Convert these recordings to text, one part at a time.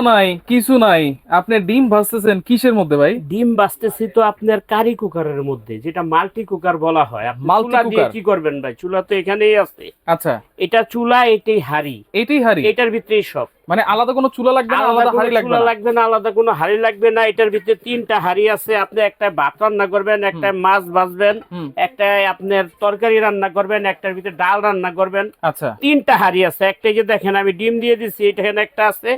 নাই কিছু নাই। আপনি ডিম ভাজতেছেন কিসের মধ্যে ভাই? ডিম তো আপনার কারি কুকারের মধ্যে যেটা মাল্টি কুকার বলা হয়। দিয়ে? কি করবেন ভাই? চুলা তো এখানেই আছে। আচ্ছা। এটা চুলা এটাই হাড়ি। এইটাই হাড়ি? এটার ভিতরেই সব। মানে আলাদা কোনো চুলা লাগবে না আলাদা হাড়ি লাগবে না? লাগবে না আলাদা কোনো হাড়ি লাগবে না। এটার ভিতরে তিনটা হাড়ি আছে। আপনি একটা ভাত রান্না করবেন একটা মাছ ভাজবেন একটা আপনার তরকারি রান্না করবেন একটার ভিতরে ডাল রান্না করবেন। আচ্ছা। তিনটা হাড়ি আছে। একটা যে দেখেন আমি ডিম দিয়ে দিছি এটা এখানে একটা আছে।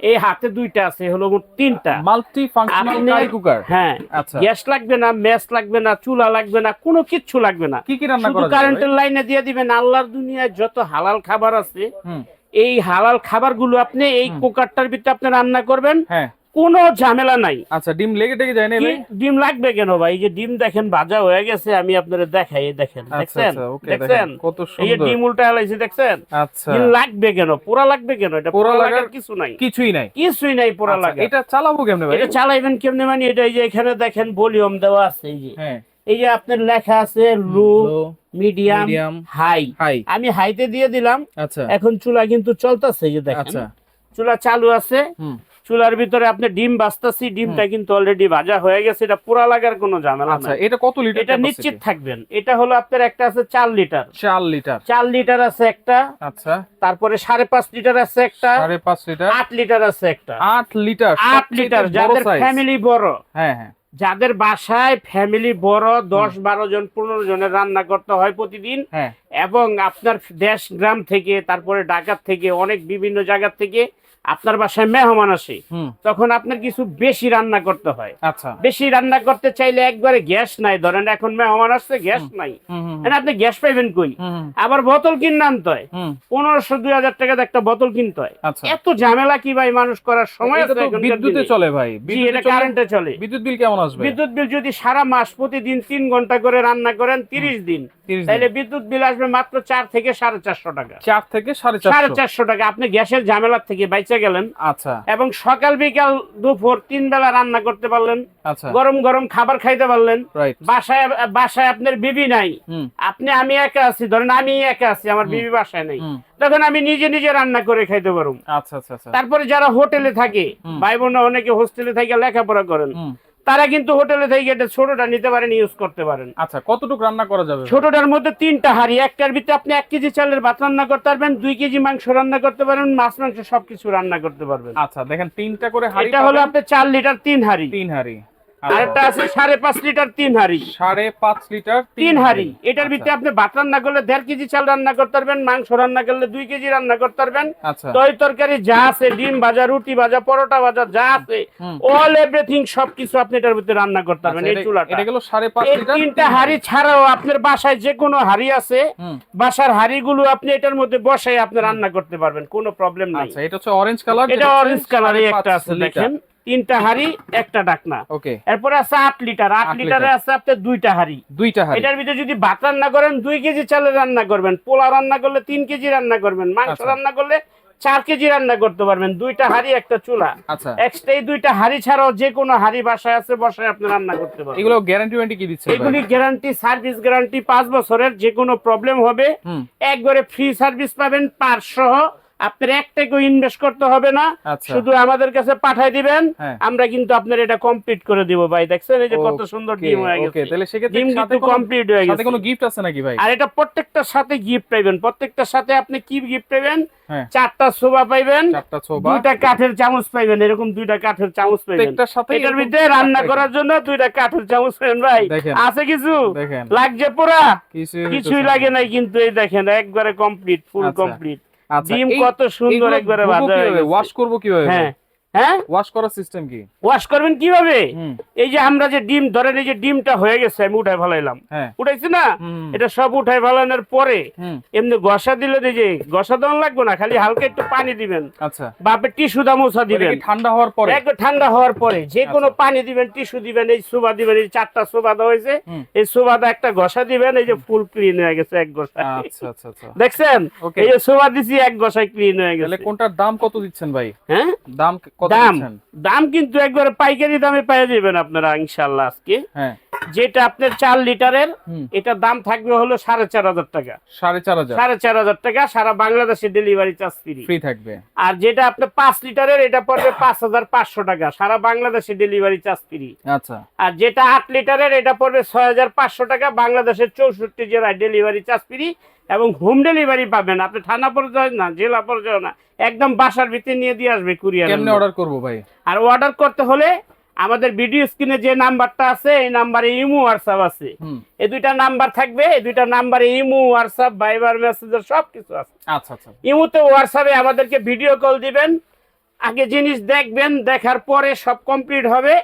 এই হাতে দুইটা আছে হলো তিনটা। মাল্টি ফাংশনাল রাইস কুকার হ্যাঁ আচ্ছা। গ্যাস লাগবে না ম্যাচ লাগবে না চুলা লাগবে না কোনো কিচ্ছু লাগবে না। কি কি রান্না করা যাবে কারেন্টের লাইনে দিয়ে দিবেন আল্লাহর দুনিয়ায় যত হালাল খাবার আছে এই হালাল খাবারগুলো আপনি এই কুকারটার ভিতরে আপনি রান্না করবেন। হ্যাঁ। কোনো ঝামেলা নাই। আচ্ছা ডিম লেগে টেগে যায় না ডিম লাগবে কেন ভাই? এই যে ডিম দেখেন ভাজা হয়ে গেছে আমি আপনাদের দেখাই এই দেখেন আচ্ছা দেখছেন? আচ্ছা দেখছেন দেখেন কত এই যে ডিম উল্টা হেলাইছি দেখছেন? আচ্ছা। ডিম লাগবে কেন? পোড়া লাগবে কেন? এটা পোড়া লাগার কিছু নাই। কিছুই নাই। কিছুই নাই পোড়া আচ্ছা, লাগা এটা চালাবো কেমনে ভাই? এটা চালাইবেন কেমনে? মানে এটা এই যে এখানে দেখেন ভলিউম দেওয়া আছে এই যে। হ্যাঁ। এই যে আপনার লেখা আছে লো মিডিয়াম হাই। হাই। আমি হাইতে দিয়ে দিলাম। আচ্ছা। এখন চুলা কিন্তু চলতেছে যে দেখেন। আচ্ছা। চুলা চালু আছে। হুম। চুলার ভিতরে আপনি ডিম বাজতাছি ডিমটা কিন্তু অলরেডি ভাজা হয়ে গেছে এটা পোড়া লাগার কোনো ঝামেলা আচ্ছা এটা কত লিটার এটা নিশ্চিত থাকবেন। এটা হলো আপনার একটা আছে চার লিটার চার লিটার চার লিটার আছে একটা আচ্ছা। তারপরে সাড়ে পাঁচ লিটার আছে একটা সাড়ে পাঁচ লিটার আট লিটার আছে একটা। আট লিটার আট লিটার যাদের ফ্যামিলি বড়। হ্যাঁ হ্যাঁ। যাদের বাসায় ফ্যামিলি বড় দশ বারো জন পনেরো জনের রান্না করতে হয় প্রতিদিন হ্যাঁ। এবং আপনার দেশ গ্রাম থেকে তারপরে ঢাকার থেকে অনেক বিভিন্ন জায়গা থেকে আপনার বাসায় মেহমান আসে। তখন আপনার কিছু বেশি রান্না করতে হয়। আচ্ছা। বেশি রান্না করতে চাইলে একবারে গ্যাস নাই। ধরেন এখন মেহমান আসছে গ্যাস নাই। আপনি গ্যাস পাইবেন কই? আবার বোতল কিনে আনতে হয়। পনেরোশো দুই হাজার টাকাতে একটা বোতল কিনতে হয়। আচ্ছা। এত ঝামেলা কি ভাই মানুষ করার সময় বিদ্যুতে চলে ভাই। এটা কারেন্টে চলে। বিদ্যুৎ বিল কেমন আসবে? বিদ্যুৎ বিল যদি সারা মাস প্রতিদিন তিন ঘণ্টা করে রান্না করেন তিরিশ দিন। 30 দিন। তাহলে বিদ্যুৎ বিল আসবে মাত্র চার থেকে সাড়ে চারশো টাকা। চার থেকে সাড়ে সাড়ে চারশো টাকা। আপনি গ্যাসের ঝামেলার থেকে বাইচে গেলেন। আচ্ছা। এবং সকাল বিকাল দুপুর তিন বেলা রান্না করতে পারলেন। আচ্ছা। গরম গরম খাবার খাইতে পারলেন। বাসায় বাসায় আপনার বিবি নাই। আপনি আমি একা আছি ধরেন আমি একা আছি আমার বিবি বাসায় নাই। তখন আমি নিজে নিজে রান্না করে খাইতে পারব আচ্ছা আচ্ছা তারপরে যারা হোটেলে থাকে ভাই বোন অনেকে হোস্টেলে থেকে লেখাপড়া করেন। তারা কিন্তু হোটেলে থেকে এটা ছোটটা নিতে পারেন ইউজ করতে পারেন। আচ্ছা কতটুকু রান্না করা যাবে? ছোটটার মধ্যে তিনটা হাড়ি একটার ভিতরে আপনি এক কেজি চালের ভাত রান্না করতে পারবেন দুই কেজি মাংস রান্না করতে পারবেন মাছ মাংস সবকিছু রান্না করতে পারবেন। আচ্ছা দেখেন তিনটা করে হাড়ি এটা হলো আপনি আপনার চার লিটার তিন হাড়ি। তিন হাড়ি। আরেকটা আছে সাড়ে পাঁচ লিটার তিন হাড়ি। সাড়ে পাঁচ লিটার তিন হাড়ি। এটার আচ্ছা, ভিতরে আপনি ভাত রান্না করলে দেড় কেজি চাল রান্না করতে পারবেন মাংস রান্না করলে দুই কেজি রান্না করতে পারবেন। আচ্ছা। দই তরকারি যা আছে ডিম ভাজা রুটি ভাজা পরোটা ভাজা যা আছে। অল এভরিথিং সবকিছু আপনি এটার ভিতরে রান্না করতে পারবেন আচ্ছা, এই চুলাটা। এটা গেল সাড়ে পাঁচ লিটার তিনটা হাড়ি। ছাড়াও আপনার বাসায় যে কোনো হাড়ি আছে। বাসার হাড়িগুলো আপনি এটার মধ্যে বসাই আপনি রান্না করতে পারবেন কোনো প্রবলেম নাই। আচ্ছা এটা হচ্ছে অরেঞ্জ কালার এটা অরেঞ্জ কালারে একটা আছে দেখেন। তিনটা হাড়ি একটা ডাকনা। ওকে। এরপরে আছে আট লিটার। আট লিটারে আছে আপনার দুইটা হাড়ি। দুইটা হাড়ি। এটার ভিতরে যদি ভাত রান্না করেন দুই কেজি চালের রান্না করবেন। পোলা রান্না করলে তিন কেজি রান্না করবেন। মাংস আচ্ছা। রান্না করলে চার কেজি রান্না করতে পারবেন। দুইটা হাড়ি একটা চুলা। আচ্ছা। এক্সট্রা এই দুইটা হাড়ি ছাড়াও যে কোনো হাড়ি বাসায় আছে বসায় আপনি রান্না করতে পারবেন। এগুলো গ্যারান্টি ওয়ারেন্টি কি দিচ্ছে এগুলি গ্যারান্টি সার্ভিস গ্যারান্টি পাঁচ বছরের যে কোনো প্রবলেম হবে একবারে ফ্রি সার্ভিস পাবেন পার সহ আপনার এক টাকাও ইনভেস্ট করতে হবে না। আচ্ছা। শুধু আমাদের কাছে পাঠাই দিবেন। হ্যাঁ। আমরা কিন্তু আপনার এটা কমপ্লিট করে দিব ভাই। দেখছেন? এই যে কত সুন্দর ডিম হয়ে গেছে। তাহলে সেক্ষেত্রে ডিম কিন্তু কমপ্লিট হয়ে সাথে গেছে। কোনো গিফট আছে নাকি ভাই? আর এটা প্রত্যেকটার সাথে গিফট পাইবেন। প্রত্যেকটার সাথে আপনি কি গিফট পাইবেন? হ্যাঁ। চারটা সোফা পাইবেন। দুইটা কাঠের চামচ পাইবেন। এরকম দুইটা কাঠের চামচ পাইবেন। এটার ভিতরে রান্না করার জন্য দুইটা কাঠের চামচ পাইবেন ভাই। আছে কিছু? লাগছে পুরা? কিছুই লাগে নাই কিন্তু এই দেখেন একবারে কমপ্লিট ফুল কমপ্লিট ডিম এই- কত সুন্দর একবারে ভাজা হয়ে গেছে। ওয়াশ করব কীভাবে হ্যাঁ হ্যাঁ? ওয়াশ করার সিস্টেম কি? ওয়াশ করবেন কীভাবে? এই যে আমরা যে ডিম ধরেন এই যে ডিমটা হয়ে গেছে আমি উঠাই ফেলাইলাম। হ্যাঁ। উঠাইছি না? এটা সব উঠাই ফেলানোর পরে এমনি ঘষা দিলে এই যে ঘষা দেওয়া লাগবে না খালি হালকা একটু পানি দিবেন। আচ্ছা। বাপে টিস্যু দামোছা দিবেন। ঠান্ডা হওয়ার পরে? একটু ঠান্ডা হওয়ার পরে। যে কোনো আচ্ছা। পানি দিবেন টিস্যু দিবেন এই সুবা দিবেন এই চারটা সুবা দেওয়া হয়েছে। এই সুবাদা একটা ঘষা দিবেন এই যে ফুল ক্লিন হয়ে গেছে এক ঘষা আচ্ছা আচ্ছা আচ্ছা। দেখছেন? এই যে সুবা দিছি এক ঘষায় ক্লিন হয়ে গেছে। কোনটার দাম কত দিচ্ছেন ভাই? হ্যাঁ? দাম দাম দাম কিন্তু একবারে পাইকারি দামে যাবেন আপনারা ইনশাল্লাহ আজকে। হ্যাঁ। যেটা আপনার চার লিটারের এটার দাম থাকবে হলো সাড়ে চার হাজার টাকা। সাড়ে চার হাজার। সাড়ে চার হাজার টাকা সারা বাংলাদেশে ডেলিভারি চার্জ ফ্রি থাকবে। আর যেটা আপনার পাঁচ লিটারের এটা পড়বে পাঁচ হাজার পাঁচশো টাকা সারা বাংলাদেশে ডেলিভারি চার্জ ফ্রি আচ্ছা। আর যেটা আট লিটারের এটা পড়বে ছয় হাজার পাঁচশো টাকা বাংলাদেশের চৌষট্টি জেলায় ডেলিভারি চার্জ ফ্রি এবং হোম ডেলিভারি পাবেন। আপনি থানা পর্যায়ে না জেলা পর্যায়ে না একদম বাসার ভিতরে নিয়ে দিয়ে আসবে কুরিয়ার কেমনে অর্ডার করব ভাই? আর অর্ডার করতে হলে আমাদের ভিডিও স্ক্রিনে যে নাম্বারটা আছে এই নাম্বারে ইমো হোয়াটসঅ্যাপ আছে। এই দুইটা নাম্বার থাকবে এই দুইটা নাম্বারে ইমো হোয়াটসঅ্যাপ ভাইবার মেসেঞ্জার সব কিছু আছে। আচ্ছা আচ্ছা। ইমোতে হোয়াটসঅ্যাপে আমাদেরকে ভিডিও কল দিবেন। আগে জিনিস দেখবেন দেখার পরে সব কমপ্লিট হবে।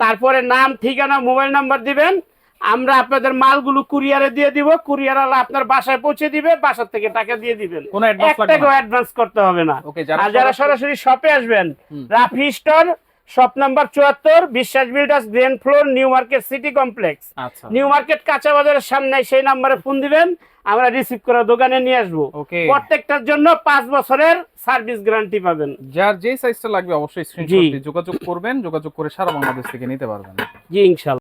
তারপরে নাম ঠিকানা মোবাইল নাম্বার দিবেন। আমরা আপনাদের মালগুলো কুরিয়ারে দিয়ে দিব কুরিয়ার আলা আপনার বাসায় পৌঁছে দিবে বাসা থেকে টাকা দিয়ে দিবেন। এক অ্যাডভান্স টাকাও অ্যাডভান্স করতে হবে না। আর যারা সরাসরি শপে আসবেন রাফি স্টোর শপ নাম্বার চুয়াত্তর Biswas builders ground floor new market city complex. আচ্ছা। নিউ মার্কেট কাঁচা বাজারের সামনে সেই নাম্বারে ফোন দিবেন আমরা রিসিভ করে দোকানে নিয়ে আসব। প্রত্যেকটার জন্য পাঁচ বছরের সার্ভিস গ্যারান্টি পাবেন। যার যে সাইজটা লাগবে অবশ্যই যোগাযোগ করবেন যোগাযোগ করে সারা বাংলাদেশ থেকে নিতে পারবেন। জি ইনশাল্লাহ।